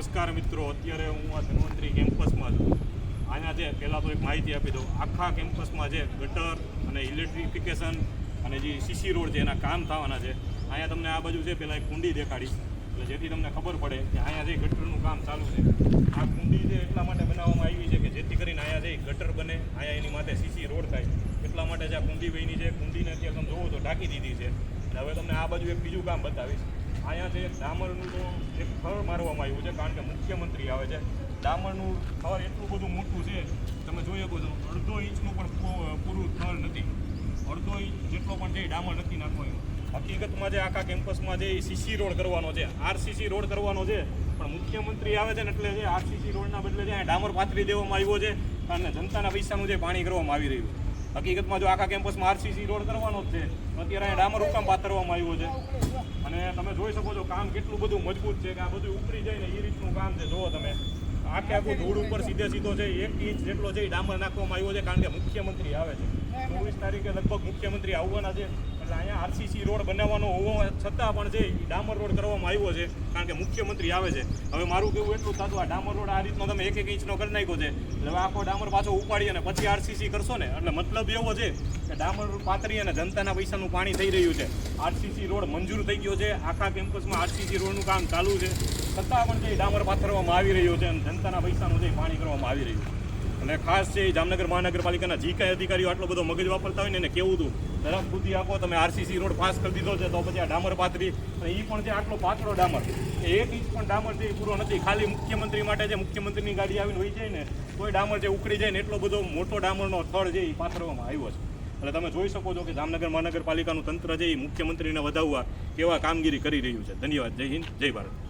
નમસ્કાર મિત્રો, અત્યારે હું આ ધન્વંતરી કેમ્પસમાં છું. અહીંયા જે પહેલાં તો એક માહિતી આપી દઉં. આખા કેમ્પસમાં જે ગટર અને ઇલેક્ટ્રિફિકેશન અને જે સીસી રોડ છે, એના કામ થવાના છે. અહીંયા તમને આ બાજુ છે પહેલાં એક કુંડી દેખાડીશ. એટલે જેથી તમને ખબર પડે કે અહીંયા જે ગટરનું કામ ચાલુ છે. આ કુંડી જે એટલા માટે બનાવવામાં આવી છે કે જેથી કરીને અહીંયા જે ગટર બને, અહીંયા એની માટે સીસી રોડ થાય. એટલા માટે જે આ કુંડી વહીની છે. કુંડીને અત્યારે તમે જોવો તો ઢાંકી દીધી છે. એટલે હવે તમને આ બાજુ એક બીજું કામ બતાવીશ. અહીંયા જે ડામરનું તો એક થર મારવામાં આવ્યું છે, કારણ કે મુખ્યમંત્રી આવે છે. ડામરનું થર એટલું બધું મોટું છે, તમે જોઈ શકો છો, અડધો ઇંચનું પણ પૂરું થર નથી. અડધો ઇંચ જેટલો પણ છે ડામર નથી નાખવો હકીકતમાં જે આખા કેમ્પસમાં જે સીસી રોડ કરવાનો છે આરસીસી રોડ કરવાનો છે, પણ મુખ્યમંત્રી આવે છે ને એટલે જે આરસીસી રોડના બદલે જે ડામર પાથરી દેવામાં આવ્યો છે, અને જનતાના પૈસાનું જે પાણી કરવામાં આવી રહ્યું હકીકતમાં જો આખા કેમ્પસમાં આરસીસી રોડ કરવાનો જ છે અત્યારે અહીંયા ડામર ઉકામ પાથરવામાં આવ્યો છે. અને તમે જોઈ શકો છો કામ કેટલું બધું મજબૂત છે કે આ બધું ઉપરી જાય ને એ રીતનું કામ છે. જુઓ તમે. આખે આખું ધૂળ ઉપર સીધે સીધો છે, એક ઇંચ જેટલો છે એ ડામર નાખવામાં આવ્યો છે, કારણ કે મુખ્યમંત્રી આવે છે. ચોવીસ તારીખે લગભગ મુખ્યમંત્રી આવવાના છે. એટલે અહીંયા આરસીસી રોડ બનાવવાનો હોવા છતાં પણ એ ડામર રોડ કરવામાં આવ્યો છે, કારણ કે મુખ્યમંત્રી આવે છે. હવે મારું કેવું એટલું થતું, આ ડામર રોડ આ રીતનો તમે એક એક ઇંચનો કરી નાખ્યો છે. એટલે આખો ડામર પાછો ઉપાડી અને પછી આરસીસી કરશો ને? એટલે મતલબ એવો છે કે ડામર પાથરી અને જનતાના પૈસાનું પાણી થઈ રહ્યું છે. આરસીસી રોડ મંજૂર થઈ ગયો છે. આખા કેમ્પસમાં આરસીસી રોડનું કામ ચાલુ છે. છતાં પણ જે ડામર પાથરવામાં આવી રહ્યો છે અને જનતાના પૈસાનું જે પાણી કરવામાં આવી રહ્યું છે. અને ખાસ છે જામનગર મહાનગરપાલિકાના જે કાંઈ અધિકારીઓ આટલો બધો મગજ વાપરતા હોય ને એને કેવું હતું? જરાક બુદ્ધિ આપો, તમે આરસીસી રોડ પાસ કરી દીધો છે, તો પછી આ ડામર પાથરી. અને એ પણ છે આટલો પાતળો ડામર. એક ઇંચ પણ ડામર છે એ પૂરો નથી. ખાલી મુખ્યમંત્રી માટે જે મુખ્યમંત્રીની ગાડી આવીને હોય જાય ને કોઈ ડામર જે ઉકળી જાય ને, એટલો બધો મોટો ડામરનો થળ છે એ પાથરવામાં આવ્યો છે. એટલે તમે જોઈ શકો છો કે જામનગર મહાનગરપાલિકાનું તંત્ર છે એ મુખ્યમંત્રીને વધાવવા કેવા કામગીરી કરી રહ્યું છે. ધન્યવાદ. જય હિન્દ. જય ભારત.